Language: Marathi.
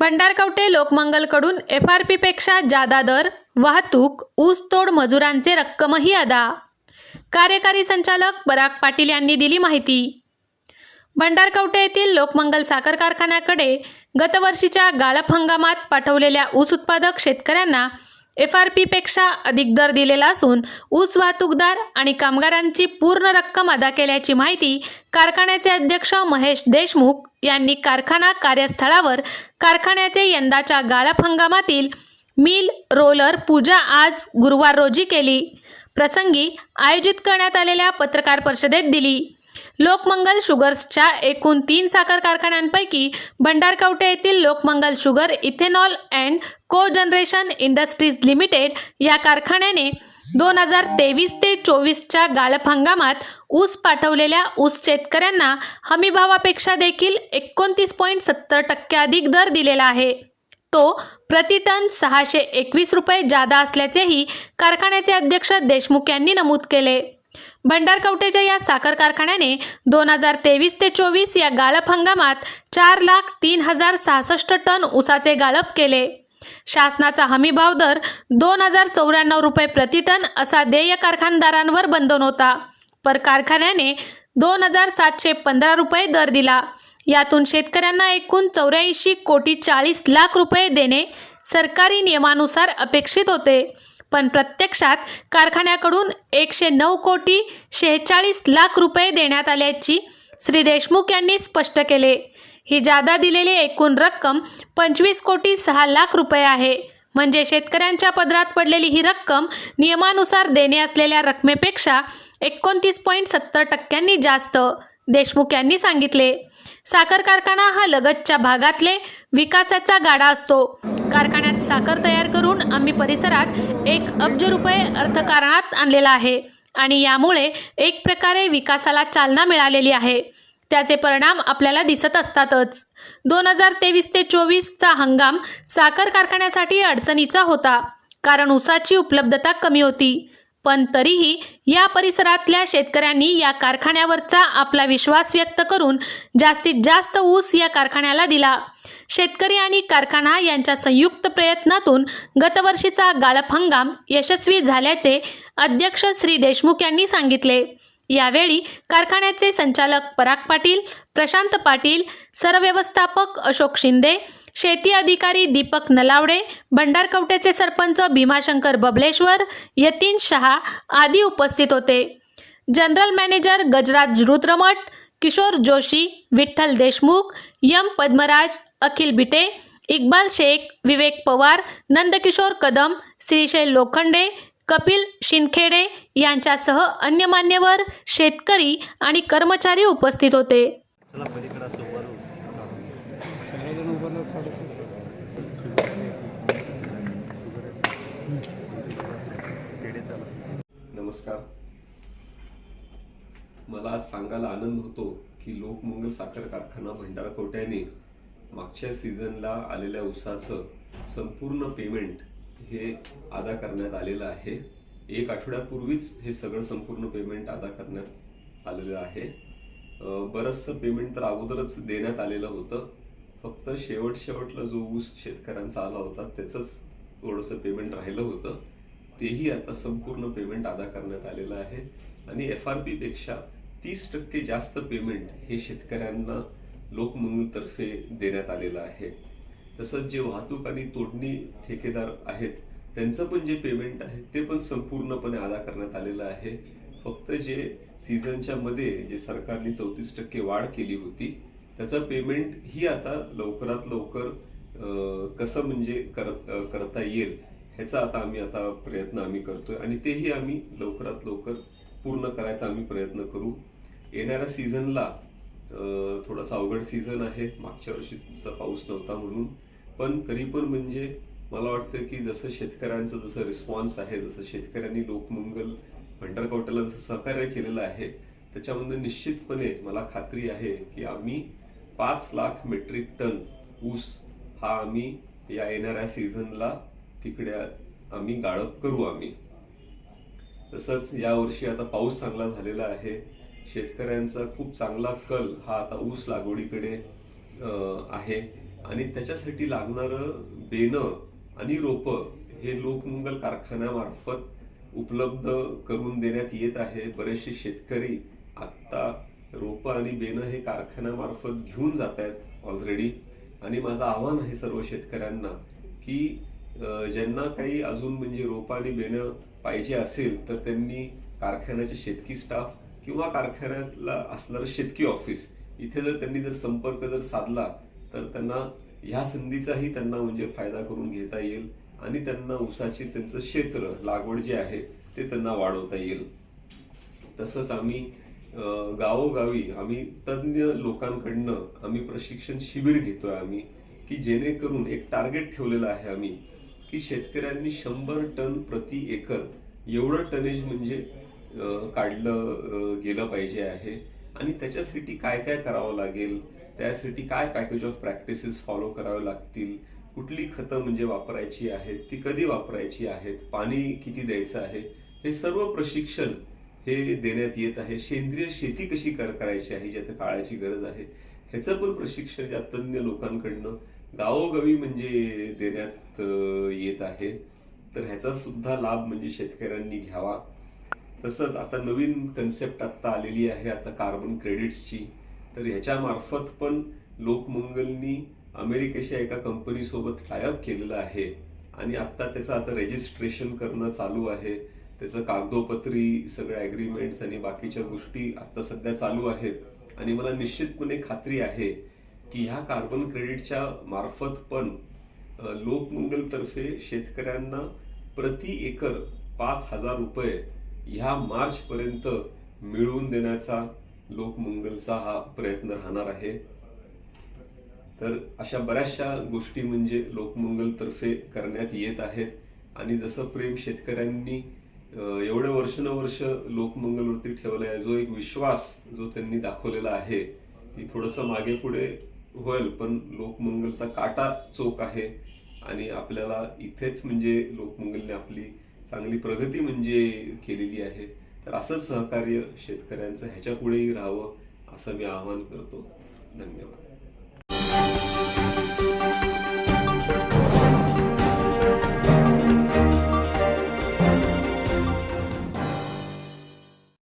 भंडारकवटे लोकमंगलकडून एफ आर पीपेक्षा जादा दर वाहतूक ऊसतोड मजुरांचे रक्कमही अदा. कार्यकारी संचालक पराग पाटील यांनी दिली माहिती. भंडारकवटे येथील लोकमंगल साखर कारखान्याकडे गतवर्षीच्या गाळप हंगामात पाठवलेल्या ऊस उत्पादक शेतकऱ्यांना एफ आर पीपेक्षा अधिक दर दिलेला असून ऊस वाहतूकदार आणि कामगारांची पूर्ण रक्कम अदा केल्याची माहिती कारखान्याचे अध्यक्ष महेश देशमुख यांनी कारखाना कार्यस्थळावर कारखान्याचे यंदाच्या गाळप हंगामातील मिल रोलर पूजा आज गुरुवार रोजी केली. प्रसंगी आयोजित करण्यात आलेल्या पत्रकार परिषदेत दिली. लोकमंगल शुगर्सच्या एकूण तीन साखर कारखान्यांपैकी भंडारकवटे येथील Lokmangal sugar ethanol and co generation industries limited या कारखान्याने दोन हजार तेवीस ते चोवीसच्या गाळप हंगामात ऊस पाठवलेल्या ऊस शेतकऱ्यांना हमीभावापेक्षा देखील एकोणतीस पॉईंट सत्तर टक्के अधिक दर दिलेला आहे. तो प्रति टन सहाशे एकवीस रुपये जादा असल्याचेही कारखान्याचे अध्यक्ष देशमुख यांनी नमूद केले. भंडारकवटेच्या या साखर कारखान्याने दोन हजार तेवीस ते चोवीस या गाळप हंगामात चार लाख तीन हजार सहासष्ट टन ऊसाचे गाळप केले. शासनाचा हमीभाव दर दोन हजार चौऱ्याण्णव रुपये प्रति टन असा देय कारखानदारांवर बंधन होता. पर कारखान्याने दोन हजार सातशे पंधरा रुपये दर दिला. यातून शेतकऱ्यांना एकूण चौऱ्याऐंशी कोटी चाळीस लाख रुपये देणे सरकारी नियमानुसार अपेक्षित होते. पण प्रत्यक्षात कारखान्याकडून एकशे नऊ कोटी शेहेचाळीस लाख रुपये देण्यात आल्याची श्री देशमुख यांनी स्पष्ट केले. ही जादा दिलेली एकूण रक्कम पंचवीस कोटी सहा लाख रुपये आहे. म्हणजे शेतकऱ्यांच्या पदरात पडलेली ही रक्कम नियमानुसार देणे असलेल्या रकमेपेक्षा एकोणतीस पॉईंट सत्तर टक्क्यांनी जास्त देशमुख यांनी सांगितले. साखर कारखाना हा लगतच्या भागातले विकासाचा गाडा असतो. कारखान्यात साखर तयार करून आम्ही परिसरात एक अब्ज रुपये अर्थकारणात आणलेला आहे आणि यामुळे एक प्रकारे विकासाला चालना मिळालेली आहे. त्याचे परिणाम आपल्याला दिसत असतातच. दोन हजार तेवीस ते चोवीसचा हंगाम साखर कारखान्यासाठी अडचणीचा होता. कारण ऊसाची उपलब्धता कमी होती. पण तरीही या परिसरातल्या शेतकऱ्यांनी या कारखान्यावरचा आपला विश्वास व्यक्त करून जास्तीत जास्त ऊस या कारखान्याला दिला. शेतकरी आणि कारखाना यांच्या संयुक्त प्रयत्नातून गतवर्षीचा गाळप हंगाम यशस्वी झाल्याचे अध्यक्ष श्री देशमुख यांनी सांगितले. यावेळी कारखान्याचे संचालक पराग पाटील प्रशांत पाटील सरव्यवस्थापक अशोक शिंदे शेती अधिकारी दीपक नलावडे भंडारकवटेचे सरपंच भीमाशंकर बबलेश्वर यतीन शहा आदी उपस्थित होते. General manager Gajraj Rudramath Kishor Joshi Vitthal Deshmukh M Padmaraj Akhil Bite Iqbal Shaikh Vivek Pawar Nandkishor Kadam Shrishail Lokhande Kapil Shindkhede यांच्यासह अन्य मान्यवर शेतकरी आणि कर्मचारी उपस्थित होते चला पलीकडे असं उभं राहू. पेढे चला. नमस्कार. मला आज सांगायला आनंद होतो की लोकमंगल साखर कारखाना भंडारा कोट्याने मागच्या सीझनला आलेल्या ऊसाचं संपूर्ण पेमेंट हे अदा करण्यात आलेलं आहे. एक आठवड्यापूर्वीच हे सगळं संपूर्ण पेमेंट अदा करण्यात आलेलं आहे. बरंचसं पेमेंट तर अगोदरच देण्यात आलेलं होतं. फक्त शेवट शेवटला जो ऊस शेतकऱ्यांचा आला होता त्याचंच थोडंसं पेमेंट राहिलं होतं. तेही आता संपूर्ण पेमेंट अदा करण्यात आलेलं आहे. आणि एफ आर पीपेक्षा तीस टक्के जास्त पेमेंट हे शेतकऱ्यांना लोकमंगलतर्फे देण्यात आलेलं आहे. तसंच जे वाहतूक आणि तोडणी ठेकेदार आहेत त्यांचं पण जे पेमेंट आहे ते पण संपूर्णपणे अदा करण्यात आलेलं आहे. फक्त जे सीझनच्या मध्ये जे सरकारने चौतीस टक्के वाढ केली होती त्याचं पेमेंट ही आता लवकरात लवकर कसं म्हणजे कर करता येईल ह्याचा आता आम्ही आता प्रयत्न आम्ही करतोय. आणि तेही आम्ही लवकरात लवकर पूर्ण करायचा आम्ही प्रयत्न करू. येणाऱ्या सीझनला थोडासा अवघड सीझन आहे. मागच्या वर्षीचा पाऊस नव्हता म्हणून. पण तरी पण म्हणजे मला वाटतं की जसं शेतकऱ्यांचं जसं रिस्पॉन्स आहे जसं शेतकऱ्यांनी लोकमंगल भंडारकवट्याला जसं सहकार्य केलेलं आहे त्याच्यामध्ये निश्चितपणे मला खात्री आहे की आम्ही पाच लाख मेट्रिक टन ऊस हा आम्ही या येणाऱ्या सीझनला तिकडे आम्ही गाळप करू आम्ही. तसंच यावर्षी आता पाऊस चांगला झालेला आहे. शेतकऱ्यांचा खूप चांगला कल हा आता ऊस लागवडीकडे आहे. आणि त्याच्यासाठी लागणारं बेणं आणि रोपं हे लोकमंगल कारखान्यामार्फत उपलब्ध करून देण्यात येत आहे. बरेचसे शेतकरी आत्ता रोपं आणि बेणं हे कारखान्यामार्फत घेऊन जात आहेत ऑलरेडी आणि माझं आव्हान आहे सर्व शेतकऱ्यांना की ज्यांना काही अजून म्हणजे रोपाने आणि बेणं पाहिजे असेल तर त्यांनी कारखान्याचे शेतकी स्टाफ किंवा कारखान्याला असणारं शेतकी ऑफिस इथे जर त्यांनी जर संपर्क जर साधला तर त्यांना ह्या संधीचाही त्यांना म्हणजे फायदा करून घेता येईल आणि त्यांना ऊसाचे त्यांचं क्षेत्र लागवड जे आहे ते त्यांना वाढवता येईल. तसंच आम्ही अं, गावोगावी आम्ही तज्ज्ञ लोकांकडनं आम्ही प्रशिक्षण शिबिर घेतोय आम्ही की जेणेकरून एक टार्गेट ठेवलेलं आहे आम्ही की शेतकऱ्यांनी शंभर टन प्रति एकर एवढं टनेज म्हणजे काढलं गेलं पाहिजे आहे. आणि त्याच्यासाठी काय काय करावं लागेल? त्यासाठी काय पॅकेज ऑफ प्रॅक्टिसेस फॉलो करावे लागतील? कुठली खतं म्हणजे वापरायची आहेत? ती कधी वापरायची आहेत? पाणी किती द्यायचं आहे? हे सर्व प्रशिक्षण हे देण्यात येत आहे. सेंद्रिय शेती कशी कर करायची आहे? ज्यात काळाची गरज आहे. ह्याचं पण प्रशिक्षण या तज्ज्ञ लोकांकडनं गावोगावी म्हणजे देण्यात येत आहे तर ह्याचा सुद्धा लाभ म्हणजे शेतकऱ्यांनी घ्यावा. तसंच आता नवीन कन्सेप्ट आता आलेली आहे आता कार्बन क्रेडिट्सची तर ह्याच्या मार्फत पण लोकमंगलनी अमेरिकेच्या एका कंपनीसोबत टायअप केलेलं आहे. आणि आता त्याचं आता रेजिस्ट्रेशन करणं चालू आहे. त्याचं कागदोपत्री सगळ्या ॲग्रीमेंट्स आणि बाकीच्या गोष्टी आता सध्या चालू आहेत. आणि मला निश्चितपणे खात्री आहे की ह्या कार्बन क्रेडिटच्या मार्फत पण लोकमंगलतर्फे शेतकऱ्यांना प्रति एकर पाच हजार रुपये ह्या मार्च पर्यंत मिळवून देण्याचा लोकमंगलचा हा प्रयत्न राहणार आहे. तर अशा बऱ्याचशा गोष्टी म्हणजे लोकमंगलतर्फे करण्यात येत आहेत. आणि जसं प्रेम शेतकऱ्यांनी अं, एवढं वर्षानुवर्ष लोकमंगलवरती आहे जो एक विश्वास जो त्यांनी दाखवलेला आहे की थोडंसं मागे पुढे होईल पण लोकमंगलचा काटा चोख आहे आणि आपल्याला इथेच म्हणजे लोकमंगलने आपली चांगली प्रगती म्हणजे केलेली आहे. तर असंच सहकार्य शेतकऱ्यांचं ह्याच्या पुढेही राहावं असं मी आवाहन करतो. धन्यवाद.